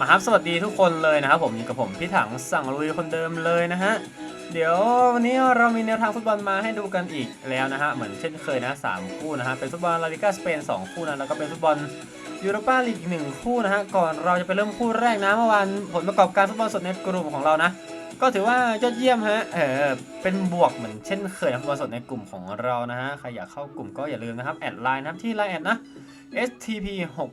มาครับสวัสดีทุกคนเลยนะครับผมอยู่กับผมพี่ถังสั่งลุยคนเดิมเลยนะฮะเดี๋ยววันนี้เรามีแนวทางฟุตบอลมาให้ดูกันอีกแล้วนะฮะเหมือนเช่นเคยนะสามคู่นะฮะเป็นฟุตบอลลาลิกาสเปนสองคู่นะแล้วก็เป็นฟุตบอลยูโรปาลีกอีกหนึ่งคู่นะฮะก่อนเราจะไปเริ่มคู่แรกนะเมื่อวานผลประกอบการฟุตบอลสดในกลุ่มของเรานะ ก็ถือว่ายอดเยี่ยมฮะเออเป็นบวกเหมือนเช่นเคยนะฟุตบอลสดในกลุ่มของเรานะฮะใครอยากเข้ากลุ่มก็อย่าลืมนะครับแอดไลน์นะครับที่ไลน์แอดนะ STP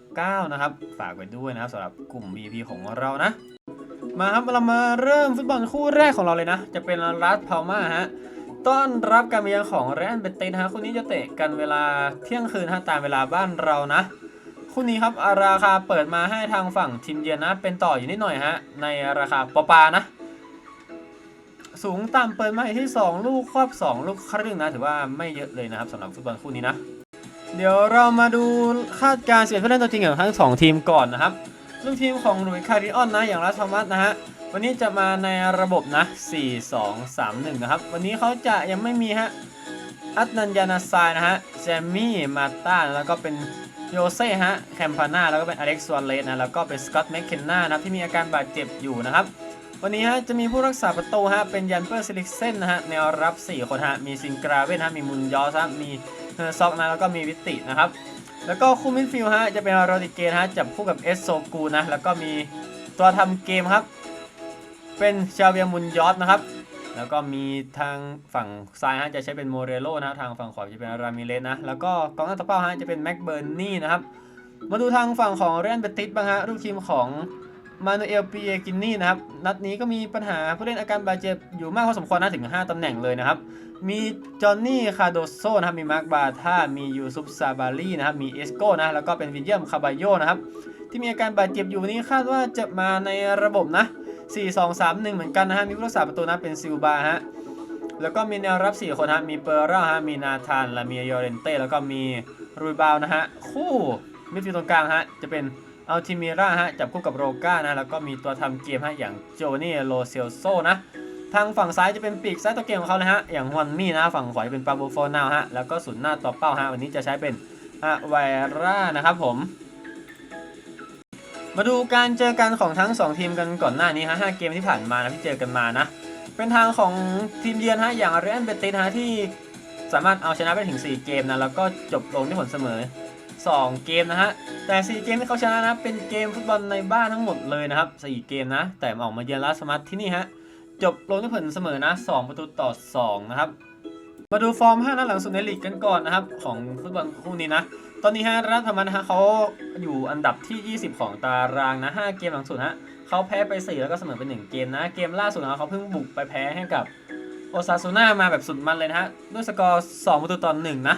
69นะครับ ฝากไว้ด้วยนะครับสำหรับกลุ่ม VP ของเรานะ มาครับเรามาเริ่มฟุตบอลคู่แรกของเราเลยนะ จะเป็นรัสพาลมาฮะต้อนรับการมาเยือนของแรอันเบตตินฮะคู่นี้จะเตะกันเวลาเที่ยงคืนฮะตามเวลาบ้านเรานะคู่นี้ครับราคาเปิดมาให้ทางฝั่งทีมเยือนนะ เป็นต่ออยู่นิดหน่อยฮะในราคาปปานะ สูงต่ำเปิดมาอยู่ที่ 2 ลูกครอบ 2 ลูกครึ่งนะ ถือว่าไม่เยอะเลยนะครับสำหรับฟุตบอลคู่นี้นะ เดี๋ยวเรามาดูคาดการณ์เสียผู้เล่นตัวจริงของทั้ง2ทีมก่อนนะครับลูกทีมของหลุยส์คาริออนนะอย่างรัชมัสนะฮะวันนี้จะมาในระบบนะ 4 2 3 1 นะครับ วันนี้เขาจะยังไม่มีฮะอัตนันยานาซายนะฮะแจมมี่มาต้าแล้วก็เป็นโยเซ่ฮะแคมปาน่าแล้วก็เป็นอเล็กซ์วอลเลสนะแล้วก็เป็นสกอตต์แมคเคนนานะที่มีอาการบาดเจ็บอยู่นะครับวันนี้ฮะจะมีผู้รักษาประตูฮะเป็นยันเปอร์ซิลิกเซนนะฮะแนวรับ 4 คนฮะมีซิงกราเวนฮะมีมุนยอสฮะมี เฮอร์ซอกนะแล้วก็มีวิตินะครับ แล้วก็คู่มิดฟิลด์ฮะจะเป็นโรดิเกนฮะจับคู่กับเอสโซกูนะแล้วก็มีตัวทำเกมครับ เป็นชาเวียมุนยอสนะครับ แล้วก็มีทางฝั่งซ้ายฮะจะใช้เป็นโมเรโลนะทางฝั่งขวาจะเป็นรามิเลสนะแล้วก็กองหน้าตัวเป้าฮะจะเป็นแม็กเบิร์นนี่นะครับมาดูทางฝั่งของเรนเบติสบ้างฮะลูกทีมของ มานูเอลปีเอกินนี่นะครับ นัดนี้ก็มีปัญหาผู้เล่นอาการบาดเจ็บอยู่มากพอสมควรนะถึง 5 ตำแหน่งเลยนะครับ มีจอห์นนี่คาโดโซนะครับ มีมาร์คบาธามียูซุปซาบารีนะครับ มีเอสโกนะ แล้วก็เป็นวิลเลียมคาบาโยนะครับ ที่มีอาการบาดเจ็บอยู่วันนี้คาดว่าจะมาในระบบนะ 4 2 3 1 เหมือนกันนะฮะ มีผู้รักษาประตูนะเป็นซิลบาฮะ แล้วก็มีแนวรับ 4 คนฮะ มีเปอร์ร่าฮะ มีนาธานลามียอเรนเต้ แล้วก็มีรูบาวนะฮะ คู่มิดฟิลด์ตรงกลางฮะ จะเป็น อัลติมิราฮะจับคู่กับโรก้านะแล้วก็มีตัวทำเกมฮะอย่างโจนี่โลเซลโซนะทางฝั่งซ้ายจะเป็นปีกซ้ายตัวเก่งของเขานะฮะอย่างฮวนมี่นะฝั่งขวาจะเป็นปาโบโฟนาวฮะแล้วก็ศูนย์หน้าตัวเป้าฮะวันนี้จะใช้เป็นอะไวร่านะครับผม มาดูการเจอกันของทั้ง 2 ทีมกันก่อนหน้านี้ฮะ5เกมที่ผ่านมานะที่เจอกันมานะเป็นทางของทีมเยือนฮะอย่างเรอันเบติสฮะที่สามารถเอาชนะไปถึง 4 เกมนะแล้วก็จบลงที่ผลเสมอ 2 เกมนะฮะ แต่ 4 เกมที่เขาชนะนะเป็นเกมฟุตบอลในบ้านทั้งหมดเลยนะครับ 4 เกมนะ แต่ออกมาเยือนลาสมัตที่นี่ฮะ จบลงที่ผลเสมอนะ 2 ประตูต่อ 2 นะครับ มาดูฟอร์ม 5 นัดหลังสุดในลีกกันก่อนนะครับ ของฟุตบอลคู่นี้นะ ตอนนี้ฮะรัฐธรรมนะฮะเขาอยู่อันดับที่ 20 ของตารางนะ 5 เกมหลังสุดฮะเขาแพ้ไป 4 แล้วก็เสมอไป 1 เกมนะ เกมล่าสุดนะเขาเพิ่งบุกไปแพ้ให้กับโอซาซูน่ามาแบบสุดมันเลยนะฮะ ด้วยสกอร์ 2 ประตูต่อ 1 นะ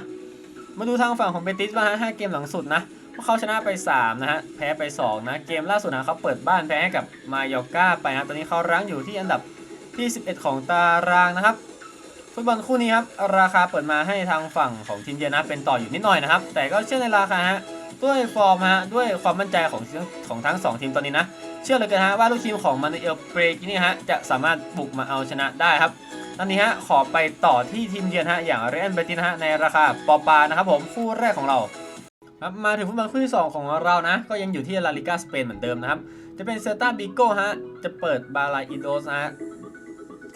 มาดูทางฝั่งของเบติสบ้างฮะ5เกมหลังสุดนะพวกเขาชนะไป 3 นะฮะ แพ้ไป 2 นะ เกมล่าสุดนะเขาเปิดบ้านแพ้ให้กับมายอก้าไปนะตอนนี้เขารั้งอยู่ที่อันดับที่ 11 ของตารางนะครับ ฟุตบอลคู่นี้ครับ ราคาเปิดมาให้ทางฝั่งของทีมเยือนนะเป็นต่ออยู่นิดหน่อยนะครับ แต่ก็เชื่อในราคาฮะ ด้วยฟอร์มฮะ ด้วยความมั่นใจของของทั้งสองทีมตอนนี้นะ เชื่อเลยกันฮะว่าลูกทีมของมานูเอลเบรกินี่ฮะจะสามารถบุกมาเอาชนะได้ครับ ตอนนี้ฮะขอไปต่อที่ทีมเยือนฮะอย่างเรอันเบตินฮะในราคาปอปานะครับผมคู่แรกของเราครับมาถึงฟุตบอลคู่ที่สองของเรานะ ก็ยังอยู่ที่ลาลิกาสเปนเหมือนเดิมนะครับ จะเป็นเซลตาบิโก้ฮะจะเปิดบาลาอิโดสฮะ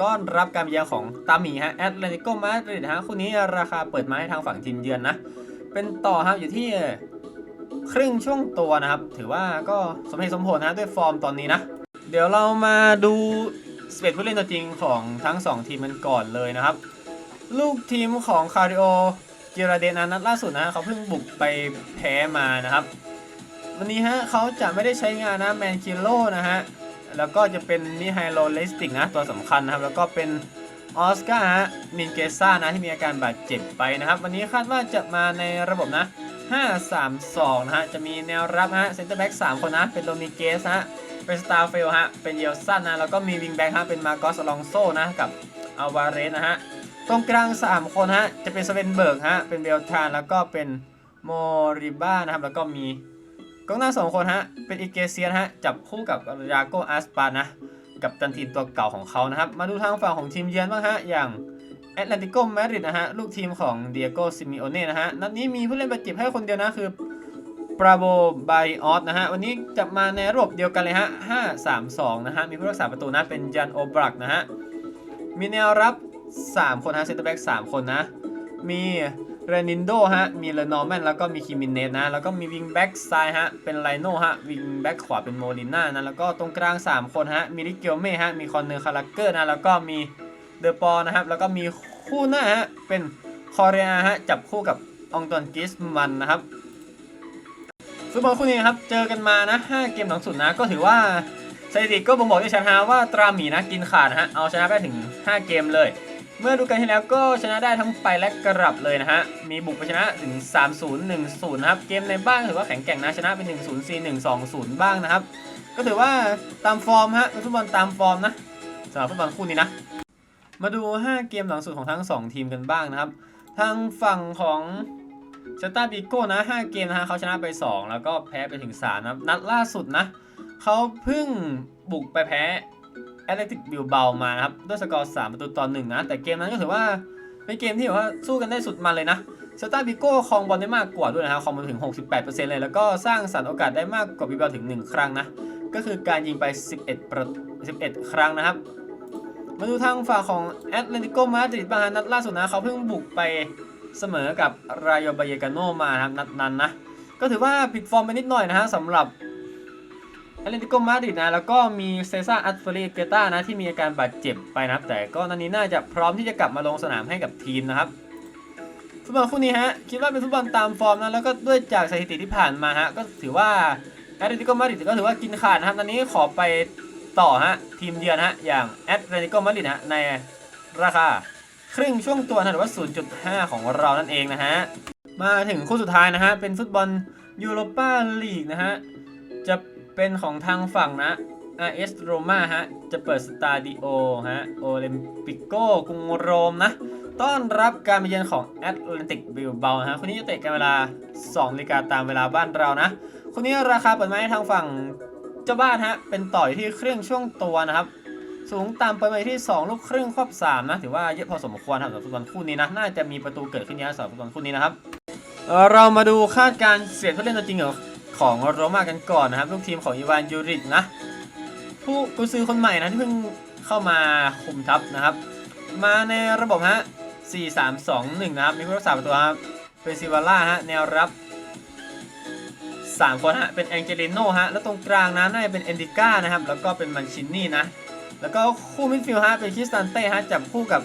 ต้อนรับการเยือนของตาหมีฮะแอตเลติโกมาดริดฮะคู่นี้ราคาเปิดมาให้ทางฝั่งทีมเยือนนะ เป็นต่อครับอยู่ที่ครึ่งช่วงตัวนะครับ ถือว่าก็สมเหตุสมผลนะด้วยฟอร์มตอนนี้นะ เดี๋ยวเรามาดู สเปซผู้เล่นตัวจริงของทั้ง 2 ทีมกันก่อนเลยนะครับ ลูกทีมของคาริโอเจราเดนนัดล่าสุดนะเขาเพิ่งบุกไปแพ้มานะครับ วันนี้ฮะเขาจะไม่ได้ใช้งานนะแมนคิโลนะฮะ แล้วก็จะเป็นมิไฮโลเลสติกนะตัวสำคัญนะครับ แล้วก็เป็นออสการ์ฮะมินเกซ่านะที่มีอาการบาดเจ็บไปนะครับ วันนี้คาดว่าจะมาในระบบนะ 5-3-2 นะฮะ จะมีแนวรับฮะเซนเตอร์แบ็ก3คนนะเป็นโรมิเกสฮะ เป็นสตาร์เฟลฮะ เป็นเยลสันนะ แล้วก็มีวิงแบ็กฮะ เป็นมาโกสลองโซนะ กับอัลวาเรสนะฮะ ตรงกลาง 3 คนฮะ จะเป็นสเวนเบิร์กฮะ เป็นเบลทาน แล้วก็เป็นโมริบ้านะครับ แล้วก็มีกองหน้าสองคนฮะ เป็นอีเกเซียนฮะ จับคู่กับยาโกอาสปานะ กับตันทีมตัวเก่าของเขานะครับ มาดูทางฝั่งของทีมเยือนบ้างฮะ อย่างแอตเลติโกมาดริดนะฮะ ลูกทีมของเดียโกซิมิโอเน่นะฮะ นัดนี้มีผู้เล่นบาดเจ็บให้คนเดียวนะ คือ ปราโบบาริออสนะฮะ วันนี้จะมาในระบบเดียวกันเลยฮะ 5-3-2 นะฮะ มีผู้รักษาประตูนะเป็นยันโอบรักนะฮะ มีแนวรับ 3 คนฮะเซนเตอร์แบ็ก3คนนะ มีเรนินโดฮะ มีเลนอร์แมนแล้วก็มีคิมินเนสนะ แล้วก็มีวิงแบ็กซ้ายฮะ เป็นไลโน่ฮะ วิงแบ็กขวาเป็นโมลิน่านะ แล้วก็ตรงกลาง 3 คนฮะ มีลิเกียวเม่ฮะ มีคอนเนอร์คาราเกอร์นะ แล้วก็มีเดอปอนะครับ แล้วก็มีคู่หน้าฮะ เป็นคอเรียฮะ จับคู่กับองตวนกิสมันนะครับ ฟุตบอลคู่นี้ครับ เจอกันมานะ 5 เกมหลังสุดนะ ก็ถือว่าสถิติก็บ่งบอกได้ชัดฮะว่าตราหมีนะกินขาดนะฮะ เอาชนะไปถึง 5 เกมเลย เมื่อดูกันที่แล้วก็ชนะได้ทั้งไปและกลับเลยนะฮะ มีบุกไปชนะถึง 3-0 1-0นะครับ เกมในบ้านถือว่าแข็งแกร่งนะ ชนะเป็น 1-0 4-1 2-0 บ้างนะครับ ก็ถือว่าตามฟอร์มฮะฟุตบอลตามฟอร์มนะสำหรับฟุตบอลคู่นี้นะ มาดู 5 เกมหลังสุดของทั้ง 2 ทีมกันบ้างนะครับ ทางฝั่งของ เซตาบิโก้นะ 5 เกมนะฮะเขาชนะไป 2 แล้วก็แพ้ไปถึง 3 นะ นัดล่าสุดนะ เขาเพิ่งบุกไปแพ้แอตเลติกบิลเบามานะครับ ด้วยสกอร์ 3 ประตูต่อ1นะ แต่เกมนั้นก็ถือว่าเป็นเกมที่แบบว่าสู้กันได้สุดมันเลยนะเซตาบิโก้ครองบอลได้มากกว่าด้วยนะครับครองบอลถึง 68%เลย แล้วก็สร้างสรรค์โอกาสได้มากกว่าบิลเบาถึง 1 ครั้งนะ ก็คือการยิงไป 11ประ11 ครั้งนะครับ มาดูทางฝั่งของแอตเลติโกมาดริดบ้างฮะนัดล่าสุดนะเขาเพิ่งบุกไป เสมอกับรายโยบายกาโนมานะครับนัดนั้นนะ ก็ถือว่าผิดฟอร์มไปนิดหน่อยนะฮะสำหรับแอตเลติโกมาดริดนะแล้วก็มีเซซ่าอัตเฟรีเกต้านะที่มีอาการบาดเจ็บไปนะครับ แต่ก็นันนี้น่าจะพร้อมที่จะกลับมาลงสนามให้กับทีมนะครับฟุตบอลคู่นี้ฮะคิดว่าเป็นฟุตบอลตามฟอร์มนะแล้วก็ด้วยจากสถิติที่ผ่านมาฮะก็ถือว่าแอตเลติโกมาดริดก็ถือว่ากินขาดนะครับตอนนี้ขอไปต่อฮะทีมเยือนฮะอย่างแอตเลติโกมาดริดฮะในราคา ครึ่งช่วงตัวนะหรือว่า 0.5 ของเรานั่นเองนะฮะ มาถึงคู่สุดท้ายนะฮะ เป็นฟุตบอลยูโรปาลีกนะฮะ จะเป็นของทางฝั่งนะ AS Roma ฮะ จะเปิดสตาดิโอฮะ โอลิมปิโกกรุงโรมนะ ต้อนรับการมาเยือนของแอตแลนติกบิลเบาฮะ คนนี้จะเตะกันเวลา2นาฬิกาตามเวลาบ้านเรานะ คนนี้ราคาเปิดมาให้ทางฝั่งเจ้าบ้านฮะ เป็นต่อยที่เครื่องช่วงตัวนะครับ สูงต่ำเปิดมาที่ 2 ลูกครึ่งครอบ3นะถือว่าเยอะพอสมควรครับสำหรับฟุตบอลคู่นี้นะน่าจะมีประตูเกิดขึ้นเยอะสำหรับฟุตบอลคู่นี้นะครับเออเรามาดูคาดการเสียงผู้เล่นตัวจริงของของโรม่ากันก่อนนะครับลูกทีมของอีวานยูริกนะผู้กุซือคนใหม่นะที่เพิ่งเข้ามาคุมทัพนะครับ มาในระบบฮะ4 3 2 1 นะครับ มีผู้รักษาประตูครับเป็นซิวาร่าฮะแนวรับ 3 คนฮะเป็นแองเจลิโนฮะแล้วตรงกลางนะน่าจะเป็นเอนดิก้านะครับแล้วก็เป็นมันชินนี่นะ แล้วก็คู่มิดฟิลด์ฮะเป็นคริสตันเต้ฮะจับคู่กับ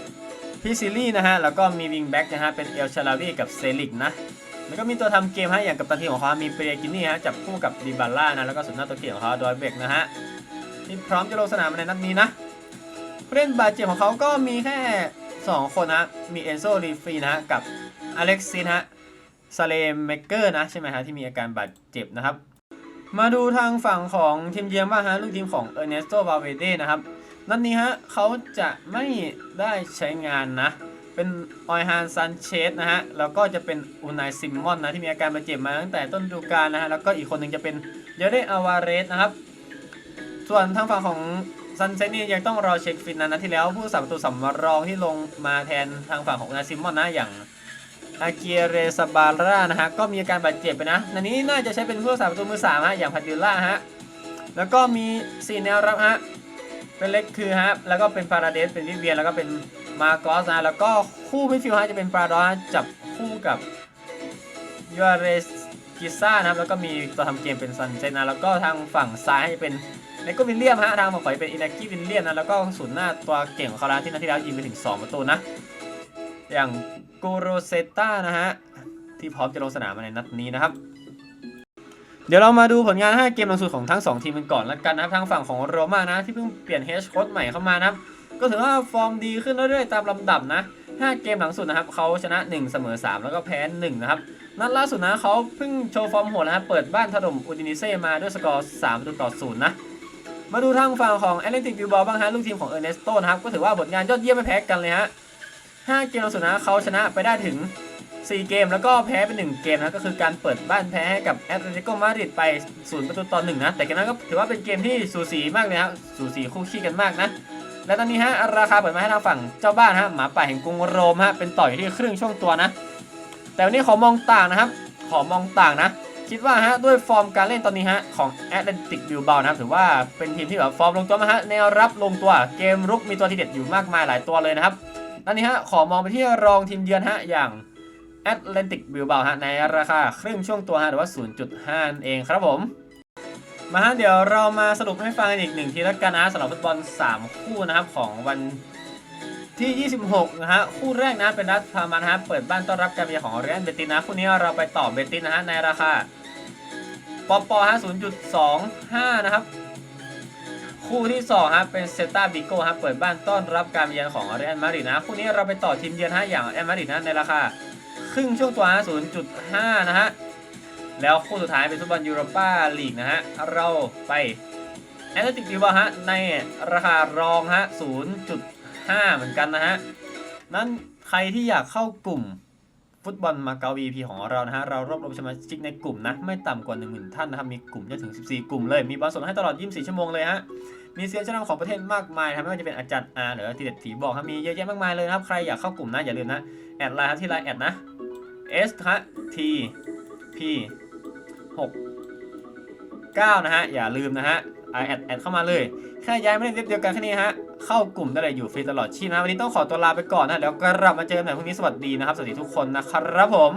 พิซิลี่นะฮะ แล้วก็มีวิงแบ็กนะฮะ เป็นเอลชาลาวีกับเซลิกนะ แล้วก็มีตัวทำเกมฮะ อย่างกับตันทีของเขามีเปเรกินี่ฮะ จับคู่กับดิบาร่านะ แล้วก็สุดหน้าตัวเก่งของเขาดอยเบกนะฮะ ที่พร้อมจะลงสนามในนัดนี้นะผู้เล่นบาดเจ็บของเขาก็มีแค่ 2 คนนะ มีเอนโซลีฟีนะฮะ กับอเล็กซินฮะซาเลมเมเกอร์นะใช่ไหมฮะ ที่มีอาการบาดเจ็บนะครับ มาดูทางฝั่งของทีมเยือนบ้างฮะ ลูกทีมของเออร์เนสโตวาเวเดนะครับ นัดนี้ฮะเขาจะไม่ได้ใช้งานนะ เป็นออยฮานซันเชสนะฮะ แล้วก็จะเป็นอูนายซิมมอนนะ ที่มีอาการบาดเจ็บมาตั้งแต่ต้นฤดูกาลนะฮะ แล้วก็อีกคนหนึ่งจะเป็นเยเดอาวาเรสนะครับ ส่วนทางฝั่งของซันเซนี่ยังต้องรอเช็คฟินนะนัดที่แล้วผู้สับประตูสำรองที่ลงมาแทนทางฝั่งของอูนายซิมมอนนะอย่างอาเกียเรซาบาร่านะฮะ ก็มีอาการบาดเจ็บไปนะนันนี้น่าจะใช้เป็นผู้รักษาประตูมือสามฮะ อย่างพัดดิลล่าฮะ แล้วก็มีสี่แนวรับฮะ เป็นเล็กคือฮะแล้วก็เป็นฟาราเดสเป็นวิเวียนแล้วก็เป็นมาโกสนะแล้วก็คู่มิดฟิลด์ฮะจะเป็นปราดอสจับคู่กับยูอาเรสกิซ่านะครับแล้วก็มีตัวทำเกมเป็นซันเจนะแล้วก็ทางฝั่งซ้ายจะเป็นเลโกวิลเลียมฮะทางฝั่งขวาเป็นอินากิวิลเลียมนะแล้วก็ศูนย์หน้าตัวเก่งของเขาที่นัดที่แล้วยิงไปถึงสองประตูนะ อย่างโกโรเซต้านะฮะที่พร้อมจะลงสนามในนัดนี้นะครับ เดี๋ยวเรามาดูผลงาน 5 เกมหลังสุดของทั้ง 2 ทีมกันก่อนแล้วกันนะครับทางฝั่งของโรม่านะ ที่เพิ่งเปลี่ยนเฮดโค้ชใหม่เข้ามานะครับ ก็ถือว่าฟอร์มดีขึ้นเรื่อยๆตามลำดับนะ 5 เกมหลังสุดนะครับเขาชนะ 1 เสมอ 3 แล้วก็แพ้1นะครับนัดล่าสุดนะเขาเพิ่งโชว์ฟอร์มโหดนะครับเปิดบ้านถล่มอูดินิเซ่มาด้วยสกอร์3ประตูต่อ0นะมาดูทางฝั่งของแอตเลติกบิลบาบ้างฮะลูกทีมของเออร์เนสโตนะครับก็ถือว่าผลงานยอดเยี่ยมไม่แพ้กันเลยฮะ5เกมล่าสุดนะเขาชนะไปได้ถึง 4 เกมแล้วก็แพ้ไป1เกมนะก็คือการเปิดบ้านแพ้ให้กับแอตเลติโกมาดริดไป0ประตูต่อ1นะแต่กมนั้นก็ถือว่าเป็นเกมที่สูสีมากเลยครับสูสีคู่ขี้กันมากนะและตอนนี้ฮะราคาเปิดมาให้ทางฝั่งเจ้าบ้านฮะหมาป่าแห่งกรุงโรมฮะเป็นต่อยที่ครึ่งช่วงตัวนะ แต่วันนี้ขอมองต่างนะครับ ขอมองต่างนะ คิดว่าฮะด้วยฟอร์มการเล่นตอนนี้ฮะของแอตเลติกบิลเบานะครับถือว่าเป็นทีมที่แบบฟอร์มลงตัวมาฮะแนวรับลงตัวเกมรุกมีตัวทีเด็ดอยู่มากมายหลายตัวเลยนะครับตอนนี้ฮะขอมองไปที่รองทีมเยือนฮะอย่าง แอตเลติกบิลบาฮะในราคาครึ่งช่วงตัวฮะหรือว่า 0.5นั่นเองครับผม มาฮะเดี๋ยวเรามาสรุปให้ฟังอีกหนึ่งทีล้วกันนะสำหรับฟุตบอล 3 คู่นะครับของวันที่ 26 นะฮะ คู่แรกนะเป็นรัฐพามานะฮะ เปิดบ้านต้อนรับการเยือนของเรอัลเบติสนะ คู่นี้เราไปต่อเบติสนะฮะ ในราคาปอปอฮะ0.25 นะครับ คู่ที่2ฮะ เป็นเซตาบิโกฮะ เปิดบ้านต้อนรับการเยือนของเรอัลมาดริดนะ คู่นี้เราไปต่อทีมเยือนฮะ อย่างเอมาดริดนะ ในราคา ครึ่งช่วงตัวฮะ0.5 นะฮะ แล้วคู่สุดท้ายเป็นฟุตบอลยูโรปาลีกนะฮะ เราไปแอตเลติกบิลบาฮะ ในราคารองฮะ 0.5 เหมือนกันนะฮะ นั้นใครที่อยากเข้ากลุ่มฟุตบอลมาเก๊า VIP ของเรานะฮะ เรารวบรวมสมาชิกในกลุ่มนะ ไม่ต่ำกว่า 10,000 ท่านนะครับ มีกลุ่มจะถึง 14 กลุ่มเลย มีบอลสดให้ตลอด 24 ชั่วโมงเลยฮะ มีเซียนชั้นนำของประเทศมากมายนะไม่ว่าจะเป็นอาจารย์อาหรือทีเด็ดผีบอกครับมีเยอะแยะมากมายเลยนะครับ ใครอยากเข้ากลุ่มนะอย่าลืมนะ แอดไลน์ครับที่ไลน์แอดนะ S ฮะ T P 6 9 นะฮะ อย่าลืมนะฮะแอดแอดเข้ามาเลย แค่ย้ายไม่ได้เว็บเดียวกันแค่นี้ฮะ เข้ากลุ่มได้เลยอยู่ฟรีตลอดชีพนะ วันนี้ต้องขอตัวลาไปก่อนนะ แล้วกลับมาเจอกันใหม่พรุ่งนี้สวัสดีนะครับ สวัสดีทุกคนนะครับผม